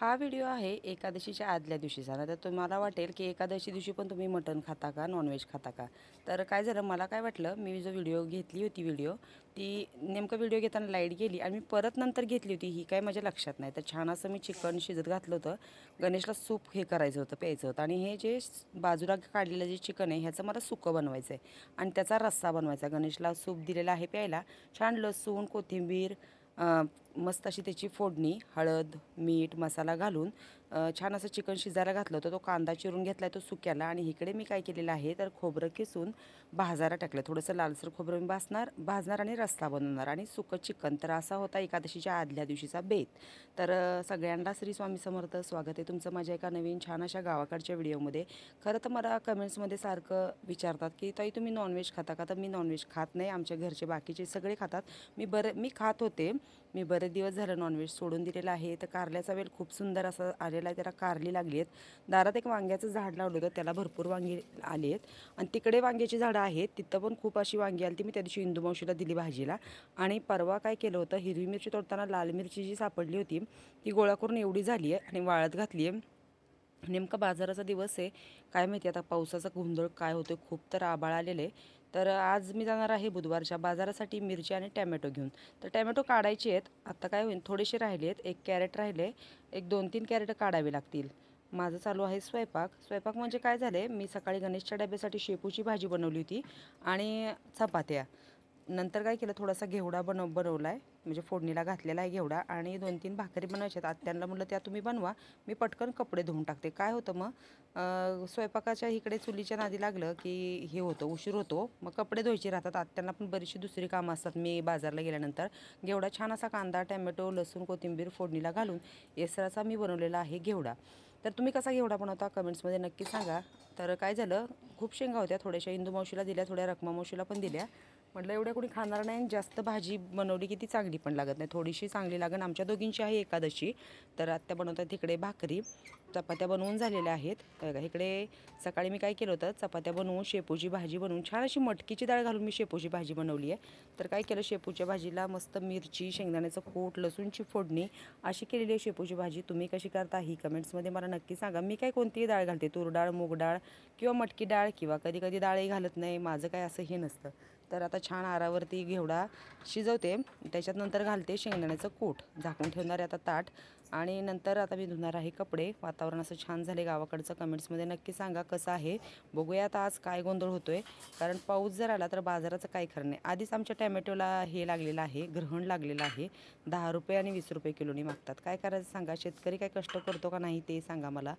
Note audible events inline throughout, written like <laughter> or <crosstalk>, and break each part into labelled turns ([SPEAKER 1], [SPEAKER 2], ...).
[SPEAKER 1] हा व्हिडिओ आहे एकादशीच्या आदल्या दिवशीचा. ना तर तुम्हाला वाटेल की एकादशी दिवशी पण तुम्ही मटण खाता का नॉनव्हेज खाता का? तर काय झालं मला काय वाटलं मी जो व्हिडिओ घेतली होती व्हिडिओ ती नेमकं व्हिडिओ घेताना लाइट गेली आणि मी परत नंतर घेतली होती ही काय माझ्या लक्षात नाही. तर छान असं मी चिकन शिजत घातलं होतं गणेशला सूप हे करायचं होतं प्यायचं होतं आणि हे जे बाजूला काढलेलं जे चिकन आहे ह्याचं मला सुकं बनवायचं आहे आणि त्याचा रस्सा बनवायचा. गणेशला सूप दिलेला आहे प्यायला छान लसूण कोथिंबीर मस्त अशी त्याची फोडणी हळद मीठ मसाला घालून छान असं चिकन शिजायला घातलं होतं. तो कांदा चिरून घेतला आहे तो सुक्याला. आणि इकडे मी काय केलेलं आहे तर खोबरं किसून भाजायला टाकलं. थोडंसं लालसर खोबरं मी भाजणार भाजणार आणि रस्सा बनवणार. आणि सुकं चिकन तर असा होता एकादशीच्या आदल्या दिवशीचा बेत. तर सगळ्यांना श्री स्वामी समर्थ स्वागत आहे तुमचं माझ्या एका नवीन छान अशा गावाकडच्या व्हिडिओमध्ये. खरं तर मला कमेंट्समध्ये सारखं विचारतात की ताई तुम्ही नॉनव्हेज खाता का? तर मी नॉनव्हेज खात नाही आमच्या घरचे बाकीचे सगळे खातात. मी बरं मी खात होते मी बरेच दिवस झालं नॉनव्हेज सोडून दिलेलं आहे. तर कारल्याचा वेल खूप सुंदर असा आलेला आहे. त्याला कारली लागली आहेत. दारात एक वांग्याचं झाड लावलं होतं. त्याला भरपूर वांगी आली आहेत. आणि तिकडे वांग्याची झाडं आहेत. तिथं पण खूप अशी वांगी आली ती मी त्या दिवशी इंदू मावशीला दिली भाजीला. आणि परवा काय केलं होतं? हिरवी मिरची तोडताना लाल मिरची जी सापडली होती ती गोळा करून एवढी झाली आहे आणि वाळत घातली आहे. नेमका बाजाराचा दिवस आहे. काय माहिती आता पावसाचा गोंधळ काय होतो खूप तर आबाळ आहे. तर आज मी जाणार आहे बुधवारच्या बाजारासाठी मिरची आणि टॅमॅटो घेऊन. तर टॅमॅटो काढायचे आहेत. आत्ता काय होईल थोडेसे राहिले आहेत. एक कॅरेट राहिले. एक दोन तीन कॅरेट काढावे लागतील. माझं चालू आहे स्वयंपाक. स्वयंपाक म्हणजे काय झाले मी सकाळी गणेशच्या डब्यासाठी शेपूची भाजी बनवली होती आणि चपात्या. नंतर काय केलं थोडासा घेवडा बनव बनवला आहे म्हणजे फोडणीला घातलेला आहे घेवडा आणि दोन तीन भाकरी बनवायच्या आहेत. आत्यांना म्हटलं त्या तुम्ही बनवा मी पटकन कपडे धुवून टाकते. काय होतं मग? स्वयंपाकाच्या इकडे चुलीच्या नादी लागलं की हे होतं उशीर होतो. मग कपडे धुवायचे राहतात. आत्यांना पण बरीचशी दुसरी कामं असतात. मी बाजारला गेल्यानंतर घेवडा छान असा कांदा टॅमॅटो लसूण कोथिंबीर फोडणीला घालून येसराचा मी बनवलेला आहे घेवडा. तर तुम्ही कसा घेवडा बनवता कमेंट्समध्ये नक्की सांगा. तर काय झालं खूप शेंगा होत्या. थोड्याशा इंदू मावशीला दिल्या थोड्या रकमा मावशीला पण दिल्या. म्हटलं एवढ्या कोणी खाणार नाही आणि जास्त भाजी बनवली की ती चांगली पण लागत नाही. थोडीशी चांगली लागण आमच्या दोघींची आहे एकादशी तर आत्या बनवतात तिकडे भाकरी. चपात्या बनवून झालेल्या आहेत. इकडे सकाळी मी काय केलं होतं चपात्या बनवून शेपूची भाजी बनवून छान अशी मटकीची डाळ घालून मी शेपूची भाजी बनवली आहे. तर काय केलं शेपूच्या भाजीला मस्त मिरची शेंगदाण्याचं कूट लसूणची फोडणी अशी केलेली आहे शेपूची भाजी. तुम्ही कशी करता ही कमेंट्समध्ये मला नक्की सांगा. मी काय कोणतीही डाळ घालते तूर डाळ मूग डाळ किंवा मटकी डाळ किंवा कधी कधी डाळही घालत नाही. माझं काय असं हे नसतं. तर आता छान आरावरती घेवडा शिजवते. त्याच्यात नंतर घालते शेंगदाण्याचं कूट. झाकून ठेवणारे आता ताट. आणि नंतर आता मी धुणार आहे कपडे. वातावरण असं छान झाले गावाकडचं. कमेंट्समध्ये नक्की सांगा कसं आहे. बघूया आता आज काय गोंधळ होतो आहे कारण पाऊस जर आला तर बाजाराचं काय खरं नाही. आधीच आमच्या टॅमॅटोला हे लागलेलं आहे ग्रहण लागलेलं आहे. दहा रुपये आणि वीस रुपये किलोनी मागतात. काय करायचं सांगा? शेतकरी काय कष्ट करतो का नाही ते सांगा मला.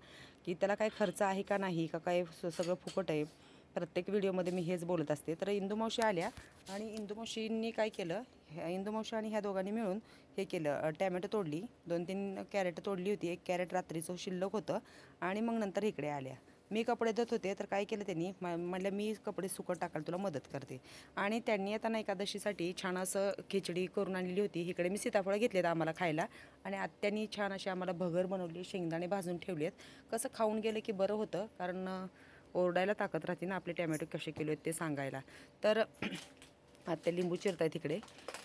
[SPEAKER 1] की त्याला काय खर्च आहे का नाही? का काय स- सगळं फुकट आहे? प्रत्येक व्हिडिओमध्ये मी हेच बोलत असते. तर इंदू मावशी आल्या आणि इंदुमावशींनी काय केलं? ह्या आणि ह्या दोघांनी मिळून हे केलं. टॅमॅटो तोडली. दोन तीन कॅरेट तोडली होती. एक कॅरेट रात्रीचं शिल्लक होतं आणि मग नंतर इकडे आल्या. मी कपडे धुत होते तर काय केलं त्यांनी? म- मी कपडे सुकट टाकायला तुला मदत करते. आणि त्यांनी आता ना एकादशीसाठी छान असं खिचडी करून आणलेली होती. इकडे मी सीताफळं घेतलेत आम्हाला खायला. आणि आत्यांनी छान अशी आम्हाला भगर बनवली शेंगदाणे भाजून ठेवलेत. कसं खाऊन गेलं की बरं होतं? कारण ओरडायला ताकद राहते ना आपले टॅमॅटो कसे किलो आहेत ते सांगायला. तर <clears throat> आता लिंबू चिरताय तिकडे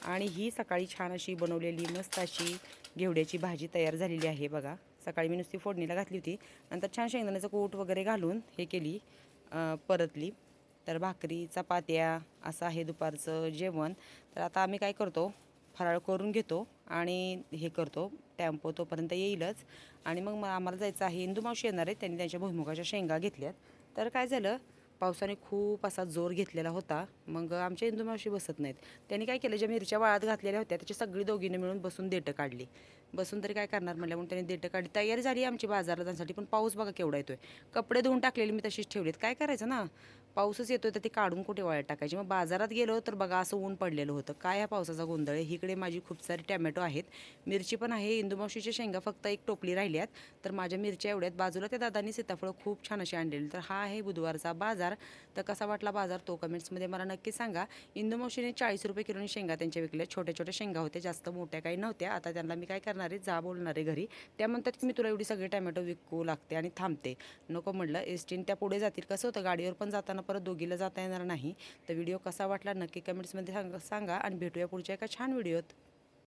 [SPEAKER 1] आणि ही सकाळी छान अशी बनवलेली मस्त अशी घेवड्याची भाजी तयार झालेली आहे बघा. सकाळी मी नुसती फोडणीला घातली होती. नंतर छान शेंगदाण्याचं कूट वगैरे घालून हे केली परतली. तर भाकरी चपात्या असं आहे दुपारचं जेवण. तर आता आम्ही काय करतो फराळ करून घेतो आणि हे करतो टॅम्पो तोपर्यंत येईलच. आणि मग मग आम्हाला जायचं आहे इंदू मावशी येणार आहे. त्यांनी त्यांच्या भुईमुगाच्या शेंगा घेतल्यात. तर काय झालं पावसाने खूप असा जोर घेतलेला होता. मग आमच्या इंदू मावशी बसत नाहीत. त्यांनी काय केलं ज्या मिरच्या वाळात घातलेल्या होत्या त्याची सगळी दोघींनी मिळून बसून देटं काढली. बसून तरी काय करणार म्हणलं म्हणून त्यांनी देटं काढली. तयारी झाली आमची बाजारला जाण्यासाठी पण पाऊस बघा केवढा येतोय. कपडे धुवून टाकलेले मी तशीच ठेवलेत. काय करायचं ना? पाऊसच येतोय तर ते काढून कुठे वाळत टाकायचे? मग बाजारात गेलो तर बघा असं ऊन पडलेलं होतं. काय ह्या पावसाचा गोंधळ? आहे इकडे माझी खूप सारी टॅमॅटो आहेत. मिरची पण आहे. इंदुमावशीच्या शेंगा फक्त एक टोपली राहिल्यात. तर माझ्या मिरच्या एवढ्यात बाजूला त्या दादांनी सीताफळं खूप छान अशी आणलेली. तर हा आहे बुधवारचा बाजार. तर कसा वाटला बाजार? तो कमेंट्समध्ये मला नक्की सांगा. इंदुमावशीने चाळीस रुपये किलोनी शेंगा त्यांच्या विकल्या. छोट्या छोट्या शेंगा होत्या. जास्त मोठ्या काही नव्हत्या. आता त्यांना मी काय करणार आहे? जा बोलणार आहे घरी. त्या म्हणतात की मी तुला एवढी सगळी टॅमॅटो विकू लागते आणि थांबते. नको म्हटलं एस टीन त्या पुढे जातील. कसं होतं? गाडीवर पण जाताना परत दोघीला जाता येणार नाही. तर व्हिडिओ कसा वाटला नक्की कमेंट्समध्ये सांगा सांगा आणि भेटूया पुढच्या एका छान व्हिडिओत.